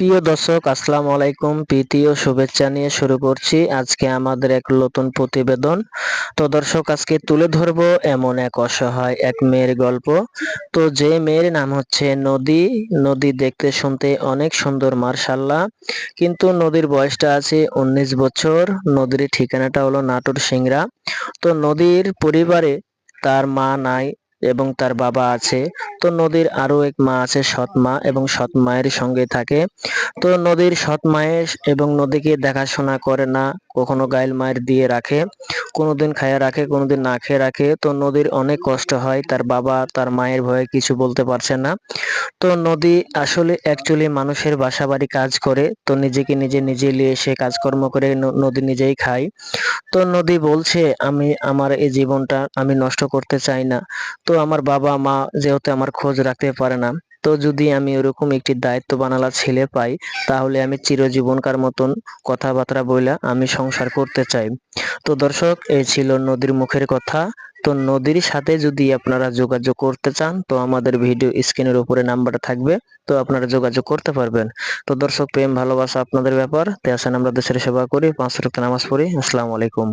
প্রিয় দর্শক, আসসালামু আলাইকুম। প্রীতি ও শুভেচ্ছা নিয়ে শুরু করছি আজকে আমাদের এক নতুন প্রতিবেদন। তো দর্শক, আজকে তুলে ধরবো এমন এক অসহায় এক মেয়ের গল্প। তো যে মেয়ের নাম হচ্ছে নদী। নদী দেখতে শুনতে অনেক সুন্দর, মার্শাল্লাহ। কিন্তু নদীর বয়সটা আছে উনিশ বছর। নদীর ঠিকানাটা হলো নাটোর সিংড়া। তো নদীর পরিবারে তার মা নাই এবং তার বাবা আছে। তো নদীর আরও এক মা আছে, সৎ মা এবং সৎ মায়ের সঙ্গে থাকে। তো নদীর সৎ মায়ের এবং নদীকে দেখাশোনা করে না, কখনো গাইল মায়ের দিয়ে রাখে। কোনোদিন খাইয়ে রাখে, কোনোদিন না খেয়ে রাখে। তো নদীর অনেক কষ্ট হয়। তার বাবা, তার মায়ের ভয়ে কিছু বলতে পারছে না। তো নদী আসলে অ্যাকচুয়ালি মানুষের বাসা বাড়ি কাজ করে। তো নিজেকে নিজে নিজে নিয়ে এসে কাজকর্ম করে নদী নিজেই খায়। তো নদী বলছে, আমি, আমার এই জীবনটা আমি নষ্ট করতে চাই না। তো আমার বাবা, মা যেহেতু আমার খোঁজ রাখতে পারে না তো যদি আমি ওরকম একটি দায়িত্ব বানালা ছেলে পাই, তাহলে আমি চিরজীবনকার মতন কথাবার্তা বইলা আমি সংসার করতে চাই। তো দর্শক, এই ছিল নদীর মুখের কথা। তো নদীর সাথে যদি আপনারা যোগাযোগ করতে চান, তো আমাদের ভিডিও স্ক্রিনের উপরে নাম্বার থাকবে, তো আপনারা যোগাযোগ করতে পারবেন। তো দর্শক, প্রেম, ভালোবাসা আপনাদের ব্যাপার। তে আসেন আমরা দেশের সেবা করি, পাঁচ রক্ত নামাজ পড়ি। আসসালামু আলাইকুম।